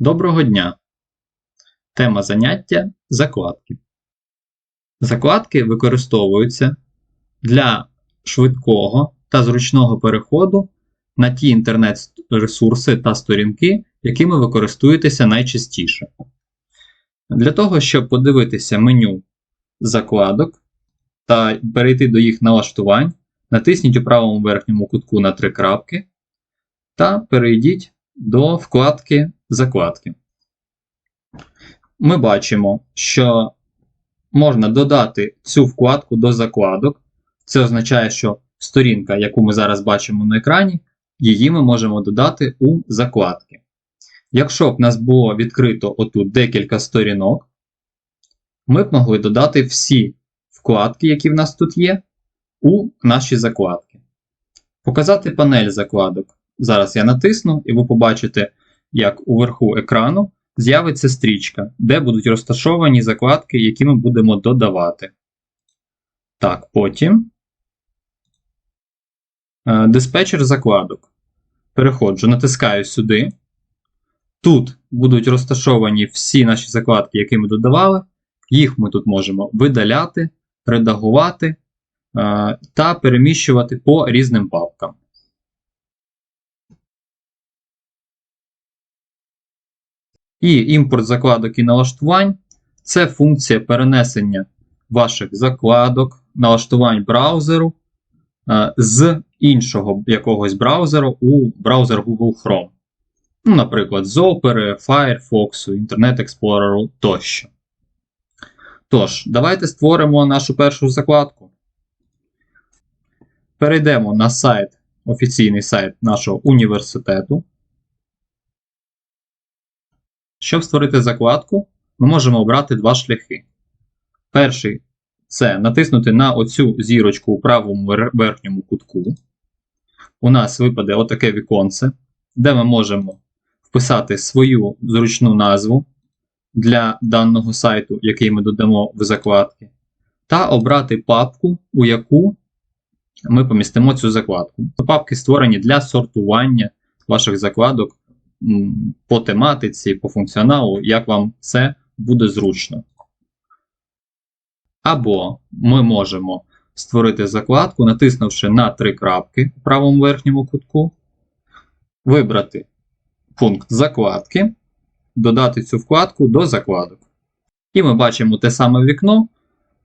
Доброго дня! Тема заняття закладки. Закладки використовуються для швидкого та зручного переходу на ті інтернет-ресурси та сторінки, якими ви користуєтеся найчастіше. Для того, щоб подивитися меню закладок та перейти до їх налаштувань, натисніть у правому верхньому кутку на три крапки та перейдіть до вкладки Закладки. Ми бачимо, що можна додати цю вкладку до закладок. Це означає, що сторінка, яку ми зараз бачимо на екрані, її ми можемо додати у закладки. Якщо б в нас було відкрито отут декілька сторінок, ми б могли додати всі вкладки, які в нас тут є, у наші закладки. Показати панель закладок. Зараз я натисну, і ви побачите, як уверху екрану з'явиться стрічка, де будуть розташовані закладки, які ми будемо додавати. Так, потім е, диспетчер закладок. Переходжу, натискаю сюди. Тут будуть розташовані всі наші закладки, які ми додавали. Їх ми тут можемо видаляти, редагувати е, та переміщувати по різним папкам. І імпорт закладок і налаштувань це функція перенесення ваших закладок, налаштувань браузеру е, з іншого якогось браузеру у браузер Google Chrome. Ну, Наприклад, з Opera, Firefox, Internet Explorer тощо. Тож, давайте створимо нашу першу закладку. Перейдемо на сайт, офіційний сайт нашого університету. Щоб створити закладку, ми можемо обрати два шляхи. Перший це натиснути на оцю зірочку у правому верхньому кутку. У нас випаде отаке віконце, де ми можемо вписати свою зручну назву для даного сайту, який ми додамо в закладки, та обрати папку, у яку ми помістимо цю закладку. Папки створені для сортування ваших закладок по тематиці, по функціоналу, як вам це буде зручно. Або ми можемо створити закладку, натиснувши на три крапки у правому верхньому кутку, вибрати пункт закладки, додати цю вкладку до закладок. І ми бачимо те саме вікно,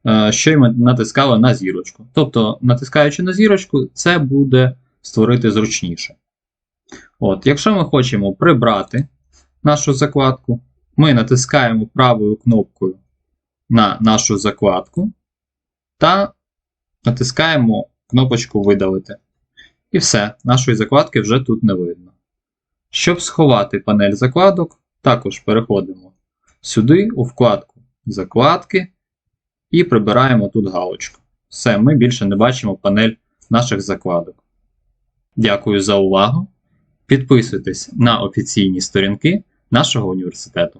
е, що й ми натискали на зірочку. Тобто, натискаючи на зірочку, це буде створити зручніше. От, Якщо ми хочемо прибрати нашу закладку, ми натискаємо правою кнопкою на нашу закладку та натискаємо кнопочку Видалити. І все, нашої закладки вже тут не видно. Щоб сховати панель закладок, також переходимо сюди, у вкладку Закладки, і прибираємо тут галочку. Все, ми більше не бачимо панель наших закладок. Дякую за увагу! Підписуйтесь на офіційні сторінки нашого університету.